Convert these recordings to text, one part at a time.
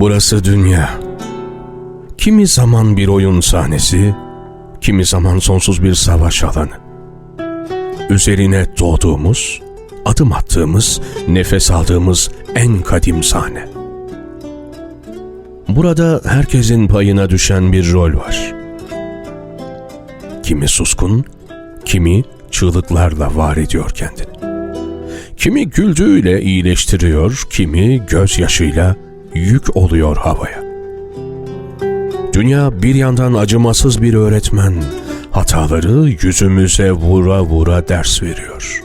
Burası dünya. Kimi zaman bir oyun sahnesi, kimi zaman sonsuz bir savaş alanı. Üzerine doğduğumuz, adım attığımız, nefes aldığımız en kadim sahne. Burada herkesin payına düşen bir rol var. Kimi suskun, kimi çığlıklarla var ediyor kendini. Kimi güldüğüyle iyileştiriyor, kimi gözyaşıyla yük oluyor havaya. Dünya bir yandan acımasız bir öğretmen, hataları yüzümüze vura vura ders veriyor.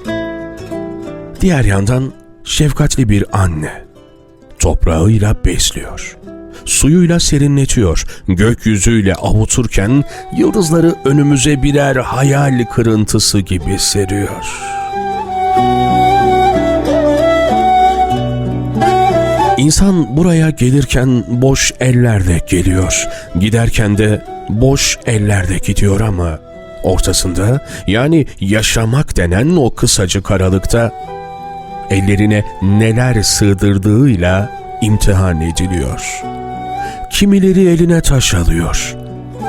Diğer yandan şefkatli bir anne, toprağıyla besliyor. Suyuyla serinletiyor, gökyüzüyle avuturken yıldızları önümüze birer hayal kırıntısı gibi seriyor. İnsan buraya gelirken boş ellerde geliyor, giderken de boş ellerde gidiyor ama ortasında yani yaşamak denen o kısacık aralıkta ellerine neler sığdırdığıyla imtihan ediliyor. Kimileri eline taş alıyor,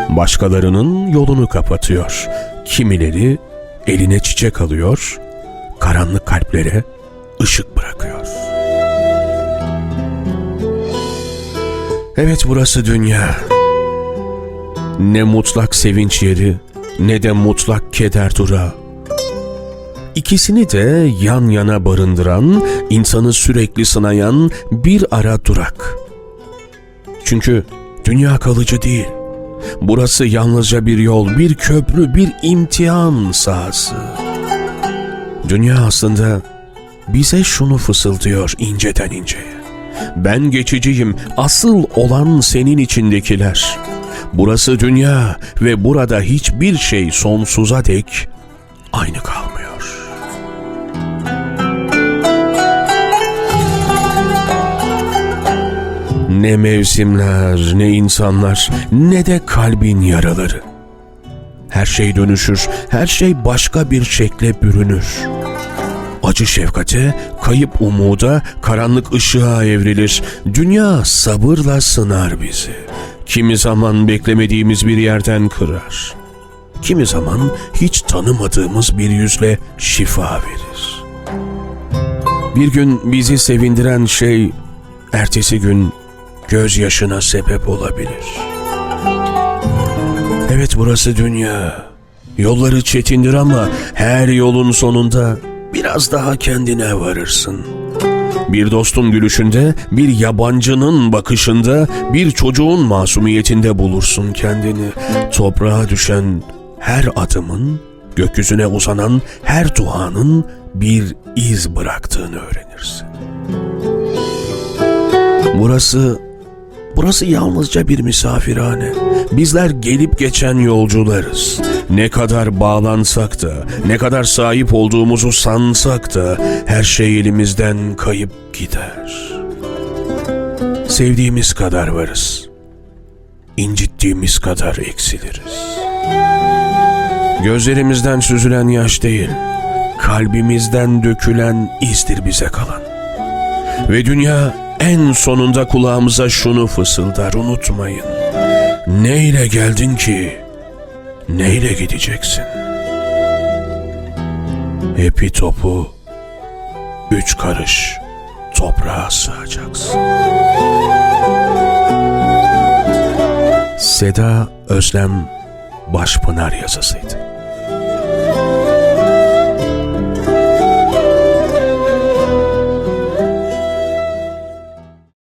başkalarının yolunu kapatıyor. Kimileri eline çiçek alıyor, karanlık kalplere ışık bırakıyor. Evet burası dünya. Ne mutlak sevinç yeri ne de mutlak keder durağı. İkisini de yan yana barındıran, insanı sürekli sınayan bir ara durak. Çünkü dünya kalıcı değil. Burası yalnızca bir yol, bir köprü, bir imtihan sahası. Dünya aslında bize şunu fısıldıyor inceden inceye. Ben geçiciyim, asıl olan senin içindekiler. Burası dünya ve burada hiçbir şey sonsuza dek aynı kalmıyor. Ne mevsimler, ne insanlar, ne de kalbin yaraları. Her şey dönüşür, her şey başka bir şekle bürünür. Acı şefkate, kayıp umuda, karanlık ışığa evrilir. Dünya sabırla sınar bizi. Kimi zaman beklemediğimiz bir yerden kırar. Kimi zaman hiç tanımadığımız bir yüzle şifa verir. Bir gün bizi sevindiren şey, ertesi gün gözyaşına sebep olabilir. Evet burası dünya. Yolları çetindir ama her yolun sonunda biraz daha kendine varırsın. Bir dostun gülüşünde, bir yabancının bakışında, bir çocuğun masumiyetinde bulursun kendini. Toprağa düşen her adımın, gökyüzüne uzanan her duanın bir iz bıraktığını öğrenirsin. Burası Burası yalnızca bir misafirhane. Bizler gelip geçen yolcularız. Ne kadar bağlansak da, ne kadar sahip olduğumuzu sansak da her şey elimizden kayıp gider. Sevdiğimiz kadar varız. İncittiğimiz kadar eksiliriz. Gözlerimizden süzülen yaş değil, kalbimizden dökülen izdir bize kalan. Ve dünya en sonunda kulağımıza şunu fısıldar unutmayın. Neyle geldin ki? Neyle gideceksin? Hepi topu üç karış toprağa sığacaksın. Seda Özlem Başpınar yazısıydı.